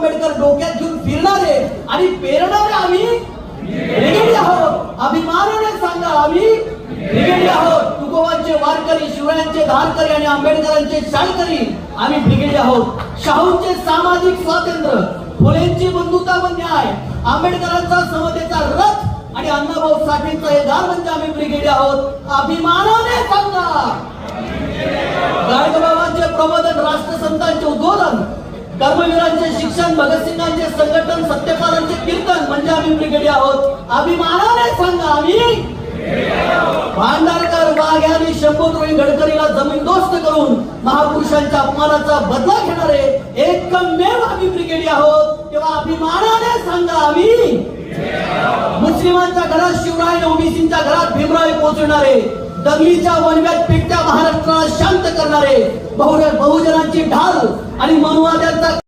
आंबेडकर डोक्यात घेऊन फिरणारे आणि पेरणारे आम्ही ब्रिगेडी आहोत. अभिमानाने सांगा आम्ही ब्रिगेडी आहोत. तुकोबांचे वारकरी शिवरायांचे धारकरी आणि आंबेडकरांचे शाळकरी आम्ही ब्रिगेडी आहोत. शाहूंचे सामाजिक स्वातंत्र्य फुलेंची बंधुता व न्याय आंबेडकरांचा समतेचा रथ आणि अण्णाभाऊ साठेंचा हे दार म्हणजे आम्ही ब्रिगेडी आहोत. अभिमानाने सांगा. गाडगबाबांचे प्रबोधन राष्ट्रसंतांचे उद्बोधन कर्मवीरांचे शिक्षण भगतसिंगांचे संघटन सत्यपालांचे कीर्तन म्हणजे आम्ही ब्रिगेडी आहोत. अभिमानाने सांगा आम्ही भांडारकर वाघ यांनी शंभूद्रोही गडकरीला जमीनदोस्त करून महापुरुषांच्या अपमानाचा बदला घेणारे एकमेव आम्ही ब्रिगेडी आहोत. तेव्हा अभिमानाने सांगा आम्ही मुस्लिमांच्या घरात शिवराय ओबीसींच्या घरात भीमराय पोहोचणारे दंगलीच्या वनव्यात पिकत्या महाराष्ट्राला शांत करणारे बहुजनांची ढाल आणि मनुवाद्यांचा